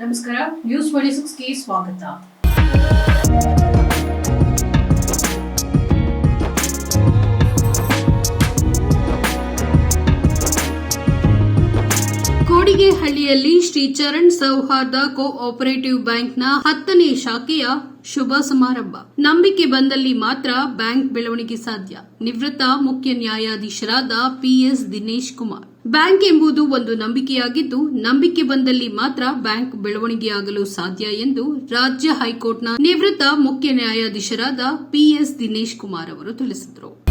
ನಮಸ್ಕಾರ. News twenty ಸಿಕ್ಸ್ಗೆ ಸ್ವಾಗತ. ಕೋಡಿಗೆಹಳ್ಳಿಯಲ್ಲಿ ಶ್ರೀ ಚರಣ್ ಸೌಹಾರ್ದ ಕೋಆಪರೇಟಿವ್ ಬ್ಯಾಂಕ್ನ ಹತ್ತನೇ ಶಾಖೆಯ ಶುಭ ಸಮಾರಂಭ. ನಂಬಿಕೆ ಬಂದಲ್ಲಿ ಮಾತ್ರ ಬ್ಯಾಂಕ್ ಬೆಳವಣಿಗೆ ಸಾಧ್ಯ. ನಿವೃತ್ತ ಮುಖ್ಯ ನ್ಯಾಯಾಧೀಶರಾದ ಪಿಎಸ್ ದಿನೇಶ್ ಕುಮಾರ್. ಬ್ಯಾಂಕ್ ಎಂಬುದು ಒಂದು ನಂಬಿಕೆಯಾಗಿದ್ದು, ನಂಬಿಕೆ ಬಂದಲ್ಲಿ ಮಾತ್ರ ಬ್ಯಾಂಕ್ ಬೆಳವಣಿಗೆಯಾಗಲು ಸಾಧ್ಯ ಎಂದು ರಾಜ್ಯ ಹೈಕೋರ್ಟ್ನ ನಿವೃತ್ತ ಮುಖ್ಯ ನ್ಯಾಯಾಧೀಶರಾದ ಪಿಎಸ್ ದಿನೇಶ್ ಕುಮಾರ್ ಅವರು ತಿಳಿಸಿದರು.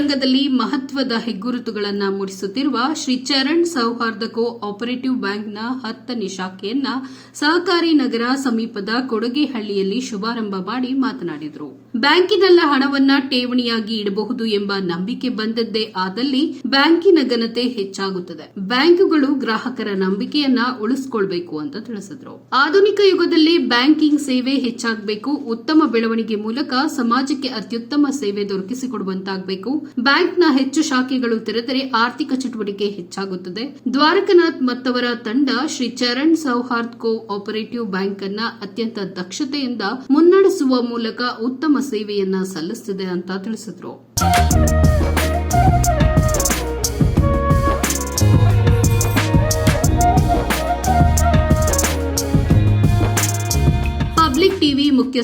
ರಂಗದಲ್ಲಿ ಮಹತ್ವದ ಹೆಗ್ಗುರುತುಗಳನ್ನು ಮೂಡಿಸುತ್ತಿರುವ ಶ್ರೀ ಚರಣ್ ಸೌಹಾರ್ದ ಕೋ ಆಪರೇಟಿವ್ ಬ್ಯಾಂಕ್ನ ಹತ್ತನೇ ಶಾಖೆಯನ್ನ ಸಹಕಾರಿ ನಗರ ಸಮೀಪದ ಕೊಡಗೇಹಳ್ಳಿಯಲ್ಲಿ ಶುಭಾರಂಭ ಮಾಡಿ ಮಾತನಾಡಿದರು. ಬ್ಯಾಂಕಿನಲ್ಲ ಹಣವನ್ನ ಠೇವಣಿಯಾಗಿ ಇಡಬಹುದು ಎಂಬ ನಂಬಿಕೆ ಬಂದದ್ದೇ ಆದಲ್ಲಿ ಬ್ಯಾಂಕಿನ ಘನತೆ ಹೆಚ್ಚಾಗುತ್ತದೆ. ಬ್ಯಾಂಕುಗಳು ಗ್ರಾಹಕರ ನಂಬಿಕೆಯನ್ನ ಉಳಿಸಿಕೊಳ್ಬೇಕು ಅಂತ ತಿಳಿಸಿದರು. ಆಧುನಿಕ ಯುಗದಲ್ಲಿ ಬ್ಯಾಂಕಿಂಗ್ ಸೇವೆ ಹೆಚ್ಚಾಗಬೇಕು, ಉತ್ತಮ ಬೆಳವಣಿಗೆ ಮೂಲಕ ಸಮಾಜಕ್ಕೆ ಅತ್ಯುತ್ತಮ ಸೇವೆ ದೊರಕಿಸಿಕೊಡುವಂತಾಗಬೇಕು ಬ್ಯಾಂಕ್ನ ಹೆಚ್ಚು ಶಾಖೆಗಳು ತೆರೆದರೆ ಆರ್ಥಿಕ ಚಟುವಟಿಕೆ ಹೆಚ್ಚಾಗುತ್ತದೆ. ದ್ವಾರಕನಾಥ್ ಮತ್ತವರ ತಂಡ Shri Charan Souharda co operative bank ಅನ್ನ ಅತ್ಯಂತ ದಕ್ಷತೆಯಿಂದ ಮುನ್ನಡೆಸುವ ಮೂಲಕ ಉತ್ತಮ ಸೇವೆಯನ್ನ ಸಲ್ಲಿಸುತ್ತಿದೆ ಅಂತ ತಿಳಿಸಿದರು. ಪಬ್ಲಿಕ್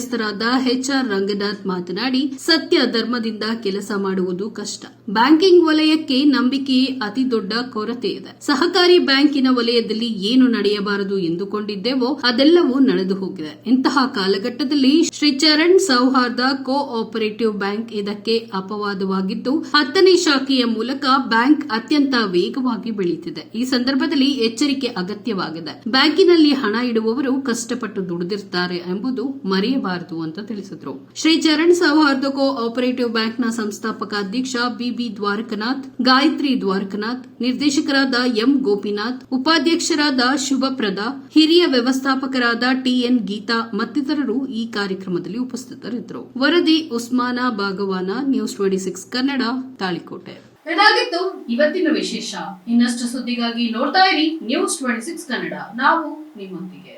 ಎಚ್ ಆರ್ ರಂಗನಾಥ್ ಮಾತನಾಡಿ, ಸತ್ಯ ಧರ್ಮದಿಂದ ಕೆಲಸ ಮಾಡುವುದು ಕಷ್ಟ. ಬ್ಯಾಂಕಿಂಗ್ ವಲಯಕ್ಕೆ ನಂಬಿಕೆಯೇ ಅತಿ ದೊಡ್ಡ ಕೊರತೆ ಇದೆ. ಸಹಕಾರಿ ಬ್ಯಾಂಕಿನ ವಲಯದಲ್ಲಿ ಏನು ನಡೆಯಬಾರದು ಎಂದುಕೊಂಡಿದ್ದೇವೋ ಅದೆಲ್ಲವೂ ನಡೆದು ಹೋಗಿದೆ. ಇಂತಹ ಕಾಲಘಟ್ಟದಲ್ಲಿ ಶ್ರೀ ಚರಣ್ ಸೌಹಾರ್ದ ಕೋ ಆಪರೇಟಿವ್ ಬ್ಯಾಂಕ್ ಇದಕ್ಕೆ ಅಪವಾದವಾಗಿದ್ದು, ಹತ್ತನೇ ಶಾಖೆಯ ಮೂಲಕ ಬ್ಯಾಂಕ್ ಅತ್ಯಂತ ವೇಗವಾಗಿ ಬೆಳೆಯುತ್ತಿದೆ ಈ ಸಂದರ್ಭದಲ್ಲಿ ಎಚ್ಚರಿಕೆ ಅಗತ್ಯವಾಗಿದೆ. ಬ್ಯಾಂಕಿನಲ್ಲಿ ಹಣ ಇಡುವವರು ಕಷ್ಟಪಟ್ಟು ದುಡಿದಿರ್ತಾರೆ ಎಂಬುದು ಮರೆಯಬಾರದು ಅಂತ ತಿಳಿಸಿದ್ರು. ಶ್ರೀ ಚರಣ್ ಸೌಹಾರ್ದ ಕೋ ಆಪರೇಟಿವ್ ಬ್ಯಾಂಕ್ನ ಸಂಸ್ಥಾಪಕ ಅಧ್ಯಕ್ಷ ಬಿಬಿ ದ್ವಾರಕನಾಥ್, ಗಾಯತ್ರಿ ದ್ವಾರಕನಾಥ್, ನಿರ್ದೇಶಕರಾದ ಎಂ ಗೋಪಿನಾಥ್, ಉಪಾಧ್ಯಕ್ಷರಾದ ಶುಭಪ್ರದ, ಹಿರಿಯ ವ್ಯವಸ್ಥಾಪಕರಾದ ಟಿಎನ್ ಗೀತಾ ಮತ್ತಿತರರು ಈ ಕಾರ್ಯಕ್ರಮದಲ್ಲಿ ಉಪಸ್ಥಿತರಿದ್ದರು. ವರದಿ Usman Bagwan, news twenty six Kannada, Talikote. ಇದಾಗಿತ್ತು ಇವತ್ತಿನ ವಿಶೇಷ. ಇನ್ನಷ್ಟು ಸುದ್ದಿಗಾಗಿ ನೋಡ್ತಾ ಇರಿ ನ್ಯೂಸ್ ಟ್ವೆಂಟಿ ಸಿಕ್ಸ್ ಕನ್ನಡ. ನಾವು ನಿಮ್ಮೊಂದಿಗೆ.